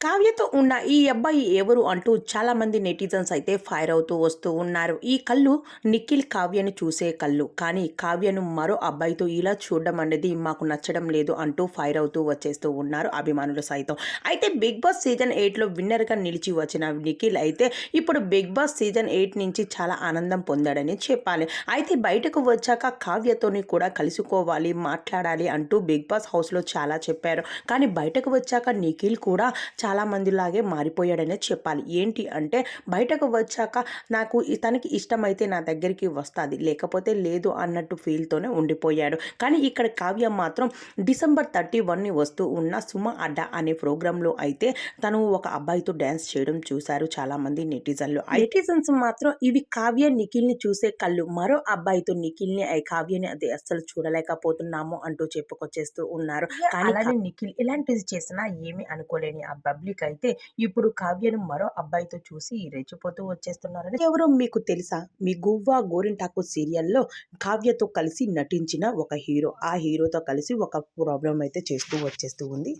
కావ్యతో ఉన్న ఈ అబ్బాయి ఎవరు అంటూ చాలా మంది నెటిజన్స్ అయితే ఫైర్ అవుతూ వస్తూ ఉన్నారు. ఈ కళ్ళు నిఖిల్ కావ్యను చూసే కళ్ళు. కానీ కావ్యను మరో అబ్బాయితో ఇలా చూడడం అనేది మాకు నచ్చడం లేదు అంటూ ఫైర్ అవుతూ వచ్చేస్తూ ఉన్నారు అభిమానులు సైతం. అయితే బిగ్ బాస్ సీజన్ ఎయిట్లో విన్నర్గా నిలిచి వచ్చిన నిఖిల్ అయితే ఇప్పుడు బిగ్ బాస్ సీజన్ ఎయిట్ నుంచి చాలా ఆనందం పొందాడని చెప్పాలి. అయితే బయటకు వచ్చాక కావ్యతోని కూడా కలుసుకోవాలి మాట్లాడాలి అంటూ బిగ్ బాస్ హౌస్లో చాలా చెప్పారు. కానీ బయటకు వచ్చాక నిఖిల్ కూడా చాలా మందిలాగే మారిపోయాడనే చెప్పాలి. ఏంటి అంటే బయటకు వచ్చాక నాకు తనకి ఇష్టమైతే నా దగ్గరికి వస్తుంది. లేకపోతే లేదు అన్నట్టు ఫీల్తోనే ఉండిపోయాడు. కానీ ఇక్కడ కావ్య మాత్రం డిసెంబర్ థర్టీ వన్ని వస్తూ ఉన్న సుమ అడ్డా అనే ప్రోగ్రాంలో అయితే తను ఒక అబ్బాయితో డ్యాన్స్ చేయడం చూశారు చాలా మంది నెటిజన్లు. నెటిజన్స్ మాత్రం ఇవి కావ్య నిఖిల్ని చూసే కళ్ళు. మరో అబ్బాయితో నిఖిల్ని కావ్యని అది అస్సలు చూడలేకపోతున్నాము అంటూ చెప్పుకొచ్చేస్తూ ఉన్నారు. కానీ నిఖిల్ ఇలాంటిది చేసినా ఏమీ అనుకోలేని ఆ పబ్లిక్ అయితే ఇప్పుడు కావ్యను మరో అబ్బాయితో చూసి రెచ్చిపోతూ వచ్చేస్తున్నారని ఎవరో మీకు తెలుసా? మీ గువ్వా గోరింటాకు సీరియల్లో కావ్యతో కలిసి నటించిన ఒక హీరో. ఆ హీరోతో కలిసి ఒక ప్రాబ్లం అయితే చేస్తూ వచ్చేస్తూ ఉంది.